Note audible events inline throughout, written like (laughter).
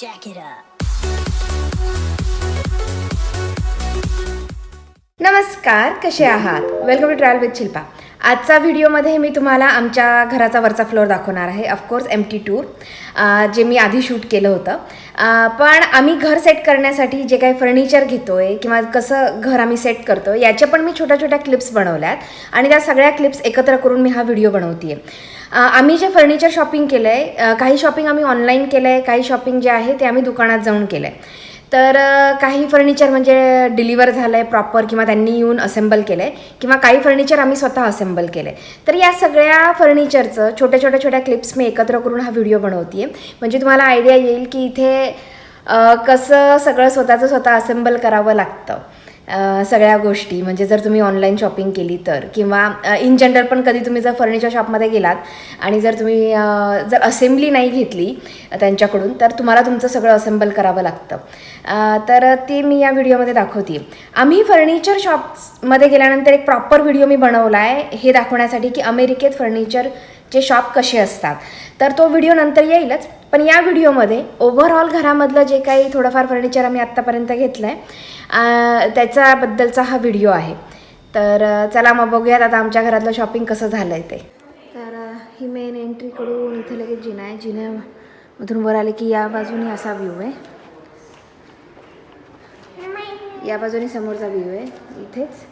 jack it up. नमस्कार कसे आहात? Welcome to travel with Shilpa आजचा व्हिडिओमध्ये मी तुम्हाला आमच्या घराचा वरचा फ्लोअर दाखवणार आहे. ऑफकोर्स एम टी टूर जे मी आधी शूट केलं होतं. अं, पण आम्ही घर सेट करण्यासाठी जे काही फर्निचर घेतो आहे किंवा कसं घर आम्ही सेट करतो याच्या पण मी छोट्या छोट्या क्लिप्स बनवल्यात. आणि त्या सगळ्या क्लिप्स एकत्र करून मी हा व्हिडिओ बनवते आहे आम्ही जे फर्निचर शॉपिंग केलं आहे काही शॉपिंग आम्ही ऑनलाईन केलं आहे काही शॉपिंग जे आहे ते आम्ही दुकानात जाऊन केलं आहे तर काही फर्निचर म्हणजे डिलिव्हर झालं आहे प्रॉपर किंवा त्यांनी येऊन असेंबल केलं आहे किंवा काही फर्निचर आम्ही स्वतः असेंबल केलं आहे तर या सगळ्या फर्निचरचं छोट्या छोट्या छोट्या क्लिप्स मी एकत्र करून हा व्हिडिओ बनवते म्हणजे तुम्हाला आयडिया येईल की इथे कसं सगळं स्वतःचं स्वतः असेंबल करावं लागतं. सगळ्या गोष्टी म्हणजे जर तुम्ही ऑनलाईन शॉपिंग केली तर किंवा इन जनरल पण कधी तुम्ही जर फर्निचर शॉपमध्ये गेलात आणि जर तुम्ही जर असेंब्ली नाही घेतली त्यांच्याकडून तर तुम्हाला तुमचं सगळं असेंबल करावं लागतं. तर ते मी या व्हिडिओमध्ये दाखवते. आम्ही फर्निचर शॉप्समध्ये गेल्यानंतर एक प्रॉपर व्हिडिओ मी बनवला आहे हे दाखवण्यासाठी की अमेरिकेत फर्निचर जे शॉप कसे असतात. तर तो व्हिडिओ नंतर येईलच. पण या व्हिडिओमध्ये ओव्हरऑल घरामधलं जे काही थोडंफार फर्निचर आम्ही आत्तापर्यंत घेतलं आहे त्याच्याबद्दलचा हा व्हिडिओ आहे. तर चला मग बघूयात आता आमच्या घरातलं शॉपिंग कसं झालं आहे ते. तर ही मेन एंट्रीकडून इथे लगेच जिना आहे. जिन्यामधून वर आले की या बाजूने असा व्ह्यू आहे. या बाजूने समोरचा व्ह्यू आहे. इथेच.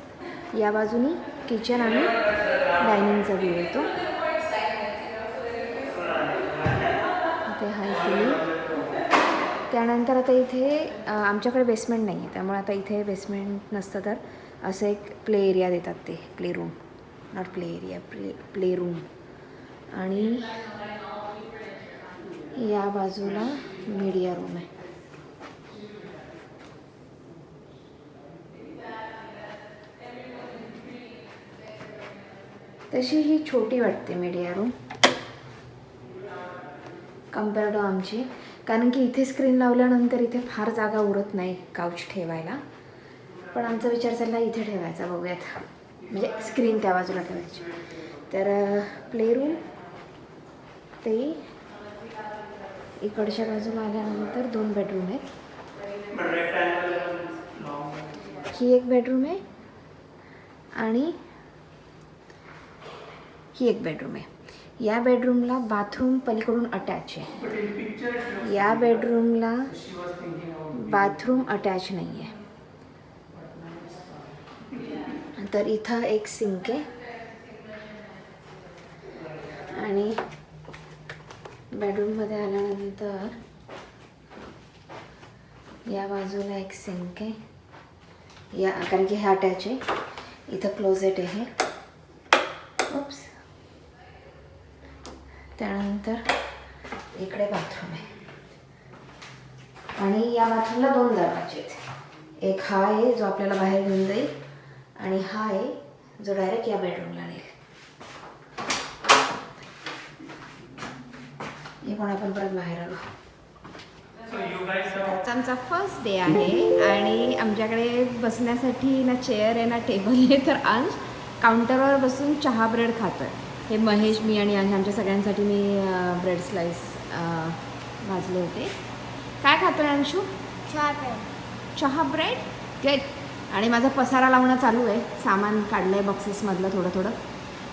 या बाजूनी किचन आणि डायनिंगचा व्ह्यू येतो इथे हाय सिलिंग त्यानंतर आता इथे आमच्याकडे बेसमेंट नाही आहे त्यामुळे आता इथे बेसमेंट नसतं तर असं एक प्ले एरिया देतात ते play room not play area play play room आणि या बाजूला मीडिया रूम आहे. तशी ही छोटी वाटते मीडिया रूम कंपेअर टू आमची. कारण की इथे स्क्रीन लावल्यानंतर इथे फार जागा उरत नाही काउच ठेवायला. पण आमचा विचार चालला इथे ठेवायचा बघूयात. म्हणजे स्क्रीन त्या बाजूला ठेवायची. तर प्लेरूम ते इकडच्या बाजूला आल्यानंतर दोन बेडरूम आहेत. ही एक बेडरूम आहे आणि ही एक बेडरूम आहे. या बेडरूमला बाथरूम पलीकडून अटॅच आहे. या बेडरूमला बाथरूम अटॅच नाही आहे तर इथं एक सिंक आहे. आणि बेडरूममध्ये आल्यानंतर या बाजूला एक सिंक आहे. या कारण की हे अटॅच आहे. इथं क्लोजेट आहे. ओप्स त्यानंतर इकडे बाथरूम आहे. आणि या बाथरूमला दोन दरवाजे आहेत. एक हा आहे जो आपल्याला बाहेर घेऊन जाईल आणि हा आहे जो डायरेक्ट या बेडरूमला नेईल. हे पण आपण परत बाहेर आलो. आजचा आमचा फर्स्ट डे आहे आणि आमच्याकडे बसण्यासाठी ना चेअर आहे ना टेबल आहे तर अंश काउंटरवर बसून चहा ब्रेड खातो आहे हे महेश मी आणि आमच्या सगळ्यांसाठी मी ब्रेड स्लाइस भाजले होते. काय खातो आहे अंशू? चहा ब्रेड गेट आणि माझा पसारा लावणं चालू आहे. सामान काढलं आहे बॉक्सेसमधलं थोडं थोडं.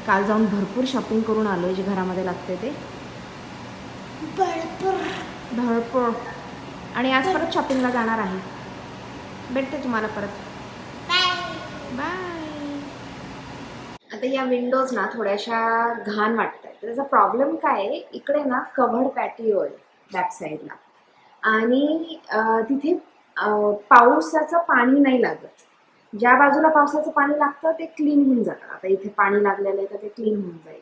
काल जाऊन भरपूर शॉपिंग करून आलो आहे जे घरामध्ये लागते ते. भरपूर. आणि आज परत शॉपिंगला जाणार आहे. भेटते तुम्हाला परत. बाय आता या विंडोज ना थोड्याशा घाण वाटतात तर त्याचा प्रॉब्लेम काय आहे? इकडे ना कव्हर्ड पॅटिओ आहे बॅक साईडला आणि तिथे पावसाचं पाणी नाही लागत. ज्या बाजूला पावसाचं पाणी लागतं ते क्लीन होऊन जातं. आता इथे पाणी लागलेलं आहे तर ते क्लीन होऊन जाईल.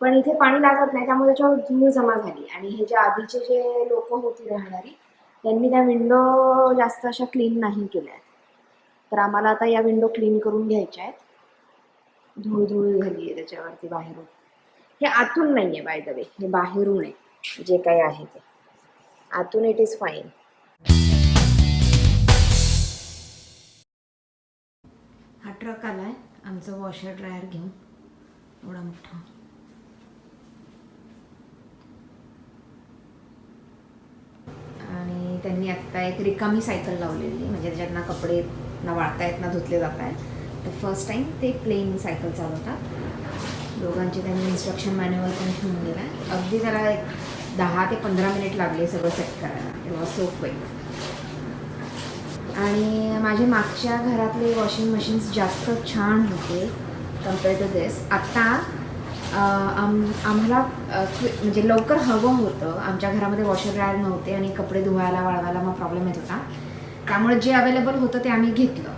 पण इथे पाणी लागत नाही त्यामुळे त्याच्यावर धूळ जमा झाली. आणि हे जे आधीचे जे लोक होती राहणारी त्यांनी त्या विंडो जास्त अशा क्लीन नाही केल्या आहेत. तर आम्हाला आता या विंडो क्लीन करून घ्यायच्या आहेत. धूळ धूळ झाली आहे त्याच्यावरती बाहेरून. हे आतून नाही आहे बाय द वे हे बाहेरून आहे. जे काही आहे ते. आतून इट इज फाईन हा ट्रक आला आहे आमचं वॉशर ड्रायर घेऊन. एवढा मोठा. आणि त्यांनी आत्ता एक रिकामी सायकल लावलेली. म्हणजे त्याच्यात ना कपडे ना वाळतायत ना धुतले जात आहेत तर फर्स्ट टाईम ते प्लेन सायकल चालवतात दोघांचे त्यांनी इन्स्ट्रक्शन मॅन्युअल पण ठेवून दिला. आहे अगदी जरा एक दहा ते पंधरा मिनिट लागले सगळं सेट करायला. तेव्हा सो क्विक आणि माझे मागच्या घरातले वॉशिंग मशीन्स जास्त छान होते कंपेअर टू दिस आत्ता आम आम्हाला म्हणजे लवकर हवं होतं. आमच्या घरामध्ये वॉशर ड्रायर नव्हते आणि कपडे धुवायला वाळवायला मग प्रॉब्लेम येत होता. त्यामुळे जे अवेलेबल होतं ते आम्ही घेतलं.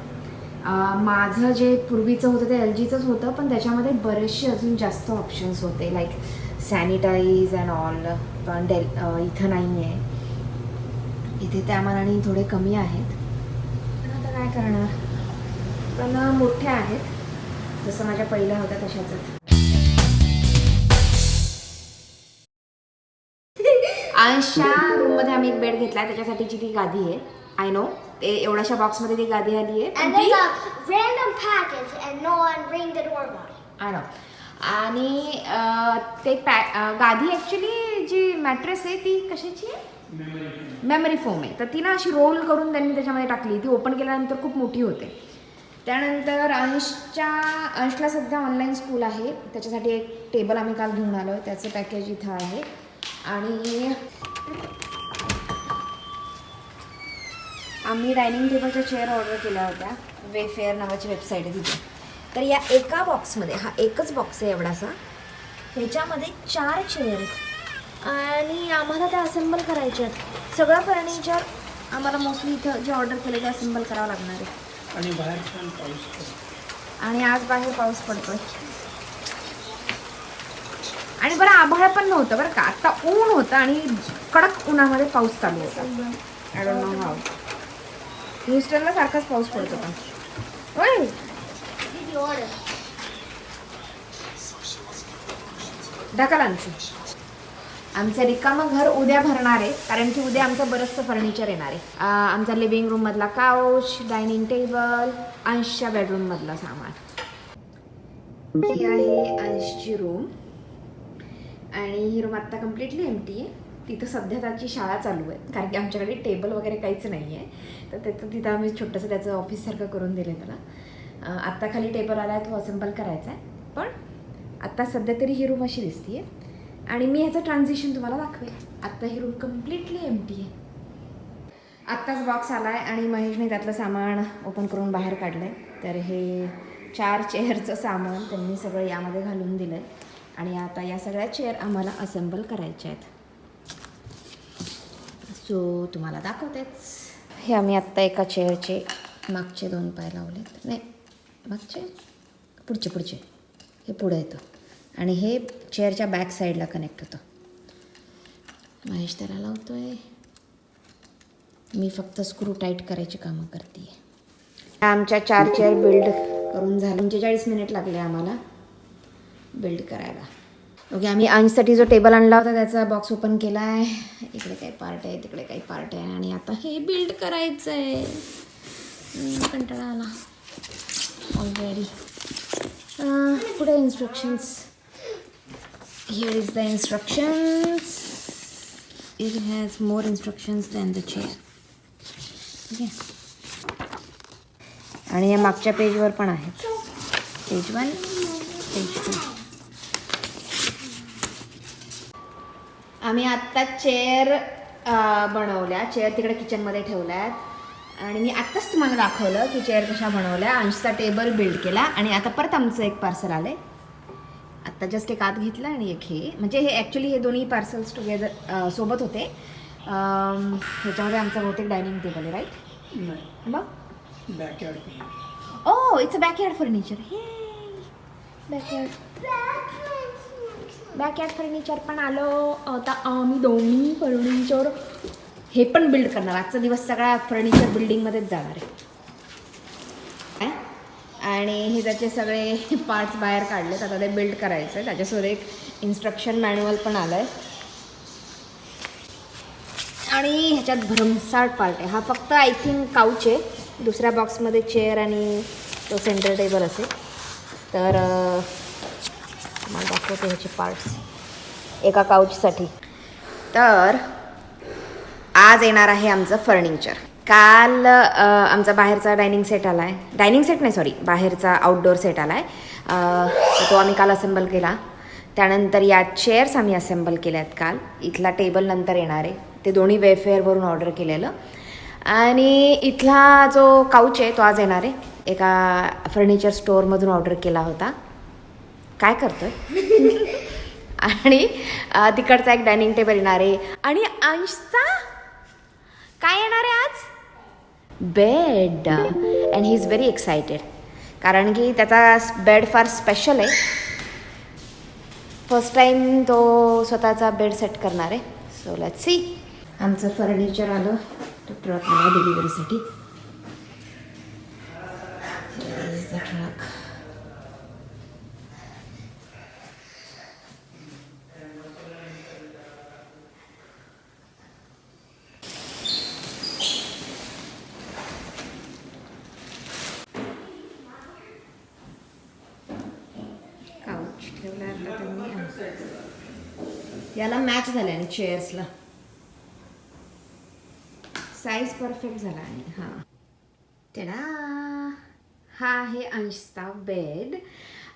माझं जे पूर्वीचं होतं ते एल जीचंच होतं पण त्याच्यामध्ये बरेचसे अजून जास्त ऑप्शन्स होते लाईक सॅनिटाईज अँड ऑल पण डेल इथं नाही आहे इथे त्या मनाने थोडे कमी आहेत. पण आता काय करणार? पण मोठ्या आहेत. जसं माझ्या पहिल्या होत्या तशाच आयशा (laughs) रूममध्ये आम्ही एक बेड आहे त्याच्यासाठीची ती गादी आहे. आय नो ते एवढ्याशा बॉक्समध्ये ती गादी आली आहे आणि ते गादी ॲक्च्युली जी मॅट्रेस आहे ती कशाची आहे? मेमरी फोम आहे. तर ती ना अशी रोल करून त्यांनी त्याच्यामध्ये टाकली. ती ओपन केल्यानंतर खूप मोठी होते. त्यानंतर अंशच्या अंशला सध्या ऑनलाईन स्कूल आहे. त्याच्यासाठी एक टेबल आम्ही काल घेऊन आलो आहे त्याचं पॅकेज इथं आहे. आणि आम्ही डायनिंग टेबलच्या चेअर ऑर्डर केल्या होत्या. वेफेअर नावाची वेबसाईट आहे तिथे. तर या एका बॉक्समध्ये हा एकच बॉक्स आहे एवढासा. ह्याच्यामध्ये चार चेअर आहेत. आणि आम्हाला त्या असेंबल करायच्या आहेत. सगळं फर्निचर आम्हाला मोस्टली इथं जे ऑर्डर केलं ते असेंबल करावं लागणार आहे. आणि बाहेर पाऊस पडतो आणि आज बाहेर पाऊस पडतोय. आणि बरं आभाळ पण नव्हतं बरं का? आता ऊन होतं आणि कडक उन्हामध्ये पाऊस चालू होता. आय डोंट नो हाव ह्युस्टनला सारखाच पाऊस पडतो पण होय ढकाल you ढकल आमचं. आमचं रिकामं घर उद्या भरणार आहे कारण की उद्या आमचं बरंचसं फर्निचर येणार आहे. आमचा लिव्हिंग रूममधला काउच डायनिंग टेबल अंशच्या बेडरूममधलं सामान. ही आहे अंशची रूम आणि ही रूम आत्ता कम्प्लिटली एमटी आहे. तिथं सध्या त्याची शाळा चालू आहे. कारण की आमच्याकडे टेबल वगैरे काहीच नाही आहे तर त्याचं तिथं आम्ही छोटंसं त्याचं ऑफिससारखं करून दिलं आहे त्याला आत्ता खाली टेबल आला आहे तो असेंबल करायचा आहे. पण आत्ता सध्या तरी ही रूम अशी दिसते आहे आणि मी ह्याचं ट्रान्झिशन तुम्हाला दाखवेल. आत्ता ही रूम कम्प्लिटली एमटी आहे. आत्ताच बॉक्स आला आहे आणि महेशने त्यातलं सामान ओपन करून बाहेर काढलं आहे तर हे चार चेअरचं सामान त्यांनी सगळं यामध्ये घालून दिलं आहे आणि आता या सगळ्या चेअर आम्हाला असेंबल करायच्या आहेत. सो तुम्हाला दाखवतेच. हे आम्ही आत्ता एका चेअरचे मागचे दोन पाय लावलेत. नाही मागचे? पुढचे पुढचे. हे पुढं येतं. आणि हे चेअरच्या बॅक साईडला कनेक्ट होतं. महेश त्याला लावतो आहे मी फक्त स्क्रू टाईट करायची कामं करते आमच्या चार चेअर बिल्ड करून झाले. म्हणजे पंचेचाळीस मिनिट लागले आम्हाला बिल्ड करायला. ओके आम्ही अंशसाठी जो टेबल आणला होता त्याचा बॉक्स ओपन केला आहे इकडे काही पार्ट आहे तिकडे काही पार्ट आहे. आणि आता हे बिल्ड करायचं आहे कंटाळा आला. ऑलरेडी पुढे instructions here is the instructions it has more instructions than the chair ठीक आहे आणि या मागच्या पेजवर पण आहेत पेज वन पेज टू आम्ही आत्ता चेअर बनवल्या. चेअर तिकडे किचनमध्ये ठेवल्यात. आणि मी आत्ताच तुम्हाला दाखवलं की चेअर कशा बनवल्या. अंशचा टेबल बिल्ड केला आणि आता परत आमचं एक पार्सल आलं आहे आत्ता जस्ट एक आत घेतलं आणि एक हे. म्हणजे हे ॲक्च्युली हे दोन्ही पार्सल्स टुगेदर सोबत होते. ह्याच्यामध्ये आमचं बहुतेक डायनिंग टेबल आहे राईट मग backyard oh it's a backyard furniture हे बॅकयार्ड बॅकयार्ड फर्निचर पण आलो. आता आम्ही दोन्ही फर्निचर हे पण बिल्ड करणार. आजचा दिवस सगळा फर्निचर बिल्डिंगमध्येच जाणार आहे. आणि हे त्याचे सगळे (laughs) पार्ट्स बाहेर काढलेत आता ते बिल्ड करायचं आहे त्याच्यासोबत एक इन्स्ट्रक्शन मॅन्युअल पण आलं आहे आणि ह्याच्यात भरमसाठ पार्ट आहे. हा फक्त आय थिंक काउच आहे. दुसऱ्या बॉक्समध्ये चेअर आणि तो सेंटर टेबल असेल. तर तुम्हाला दाखवते ह्याचे पार्ट्स एका काउचसाठी तर आज येणार आहे आमचं फर्निचर काल आमचा बाहेरचा डायनिंग सेट आला आहे डायनिंग सेट नाही सॉरी बाहेरचा आउटडोअर सेट आला आहे तो आम्ही काल असेंबल केला. त्यानंतर या चेअर्स आम्ही असेंबल केल्या आहेत काल. इथला टेबल नंतर येणार आहे. ते दोन्ही वेफेअरवरून ऑर्डर केलेलं. आणि इथला जो काउच आहे तो आज येणार आहे. एका फर्निचर स्टोअरमधून ऑर्डर केला होता. काय करतोय? आणि तिकडचा एक डायनिंग टेबल येणार आहे. आणि अंशचा? काय येणार आहे आज? Bed and he is very excited कारण की त्याचा बेड फार स्पेशल आहे. फर्स्ट टाईम तो स्वतःचा बेड सेट करणार आहे. सो लेट सी आमचं फर्निचर आलं. ट्रक आला डिलिव्हरीसाठी ट्रक काउच ठेवला आता त्यांनी. याला मॅच झाले आणि चेअर्सला साईज परफेक्ट झाला आणि हां. तेडा हा आहे अंशचा बेड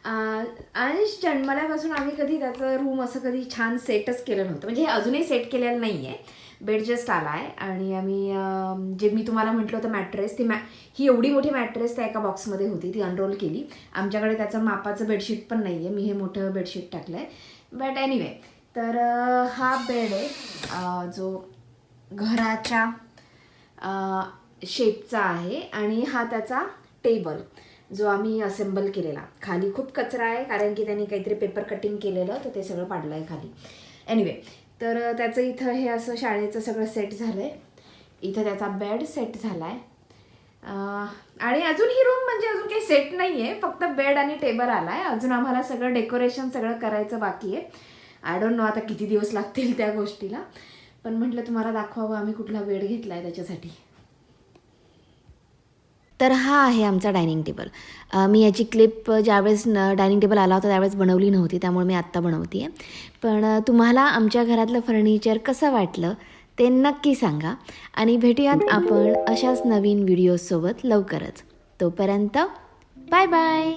अंश जन्मल्यापासून आम्ही कधी त्याचं रूम असं कधी छान सेटच केलं नव्हतं. म्हणजे हे अजूनही सेट केलेलं नाही आहे बेड जस्ट आला आहे आणि आम्ही जे मी तुम्हाला म्हटलं होतं मॅट्रेस ती मॅ ही एवढी मोठी मॅट्रेस त्या एका बॉक्समध्ये होती ती अनरोल केली. आमच्याकडे त्याचं मापाचं बेडशीट पण नाही आहे मी हे मोठं बेडशीट टाकलं आहे बट एनिवे तर हा बेड आहे जो घराच्या शेपचा आहे आणि हा त्याचा टेबल जो आम्ही असेंबल केलेला. खाली खूप कचरा आहे कारण की त्यांनी काहीतरी पेपर कटिंग केलेलं तर ते सगळं पाडलं आहे खाली. एनिवे तर त्याचं इथं हे असं शाळेचं सगळं सेट झालं आहे इथं त्याचा बेड सेट झाला आहे आणि अजून ही रूम म्हणजे अजून काही सेट नाही आहे फक्त बेड आणि टेबल आला आहे अजून आम्हाला सगळं डेकोरेशन सगळं करायचं बाकी आहे. आय डोंट नो आता किती दिवस लागतील त्या गोष्टीला. पण म्हटलं तुम्हाला दाखवावं आम्ही कुठला बेड घेतला आहे त्याच्यासाठी. तर हा आहे आमचा डायनिंग टेबल. मी याची क्लिप ज्यावेळेस डायनिंग टेबल आला होता त्यावेळेस बनवली नव्हती त्यामुळे मी आत्ता बनवते आहे पण तुम्हाला आमच्या घरातलं फर्निचर कसं वाटलं ते नक्की सांगा आणि भेटूयात आपण अशाच नवीन व्हिडिओसोबत लवकरच. तोपर्यंत बाय बाय